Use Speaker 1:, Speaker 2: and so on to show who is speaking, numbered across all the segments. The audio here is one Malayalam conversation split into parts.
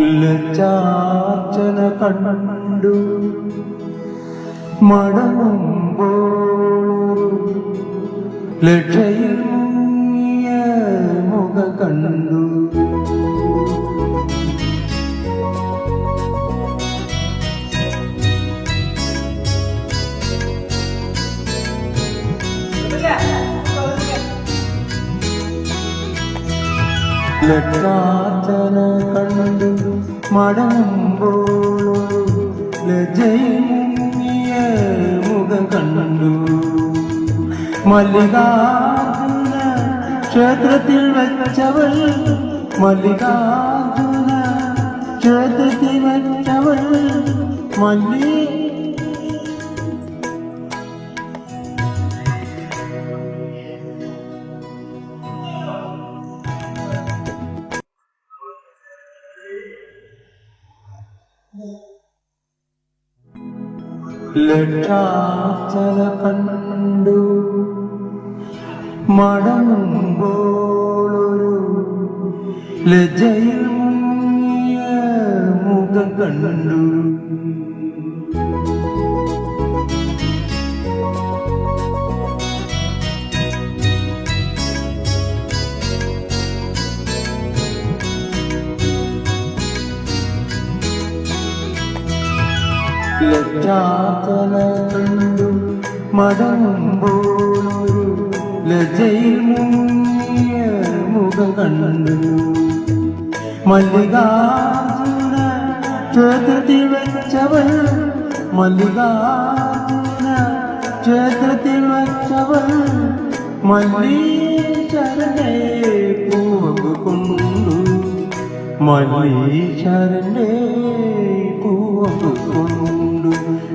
Speaker 1: ലജ്ജാർച്ചന കണ്ടു. മടങ്ങുമ്പോൾ ലക്ഷയിൽ മുഖ കണ്ടു. ലക്ഷാർച്ചന കണ്ടു മടങ്ങുമ്പോൾ മുങ്ങിയ മുഖം കണ്ടു. മല്ലികാർജുന ക്ഷേത്രത്തിൽ വെച്ചവൾ മല്ലികാർജുന ക്ഷേത്രത്തിൽ വെച്ചവൾ മല്ലി ലക്ഷാചല കണ്ടു. മടങ്ങുമ്പോളൊരു മുങ്ങിയ മുഖം കണ്ടു. ലജ്ജാതല കണ്ടു ലജ്ജയിൽ മുങ്ങിയ മുഖം കണ്ടു. മല്ലികാർജുന ക്ഷേത്രത്തിൽ വെച്ചവൾ മല്ലികാർജുന ക്ഷേത്രത്തിൽ വെച്ചവൾ മല്ലീശ്വരനെ കൊണ്ടു. മല്ലീശ്വരന്റെ പൂവ് കൊണ്ടു.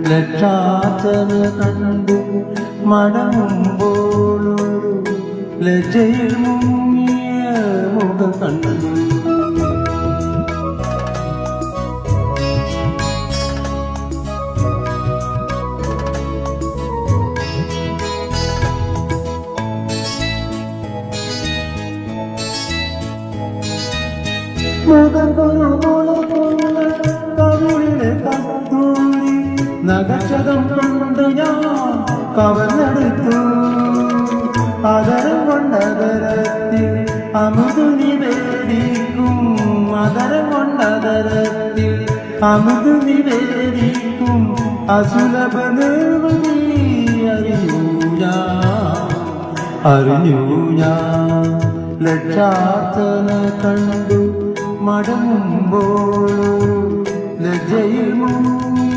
Speaker 1: ലക്ഷാചര കണ്ടു മടങ്ങുമ്പോഴൊരു ലജയിൽ മുങ്ങിയ മുഖം കണ്ടു. മുഖം കുറുമുളകുള്ള നഗക്ഷതം കൊണ്ട് ഞാൻ കവർന്നെടുത്തു അതരം കൊണ്ടതരത്തിൽ അമുതു നിവേദിക്കും. അതരം കൊണ്ടതരത്തിൽ അമുതു നിവേദിക്കും. അസുലഭ നിർവൃതി അറിയൂ ഞാൻ അറിഞ്ഞു ഞാൻ ലക്ഷാത്തന കണ്ടു മടങ്ങുമ്പോൾ ലജ്ജയിൽ മുങ്ങിയ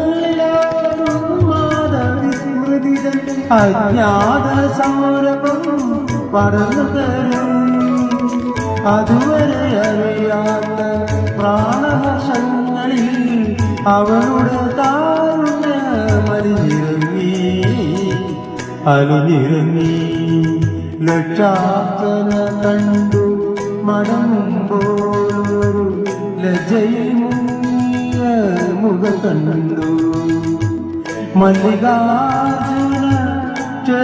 Speaker 1: അജ്ഞാത സൗരഭം പടർന്നു തരും. അതുവരെ അറിയാത്ത പ്രാണവശങ്ങളിൽ അവളുടെ താഴ്ന്ന മലിഞ്ഞിറങ്ങി അലിഞ്ഞിറങ്ങി. ലക്ഷാത്തന കണ്ടു മടങ്ങുമ്പോൾ ലജയിൽ മുഖം കണ്ടു. മല്ലികാർജുന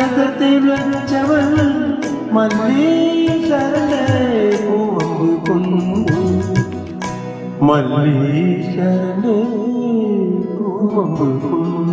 Speaker 1: ക്ഷേത്രത്തിൽ വെച്ചവൾ മല്ലീശ്വരന്റെ പൂവമ്പ് കൊണ്ടു മല്ലീശ്വരന്റെ പൂവമ്പ് കൊണ്ടു!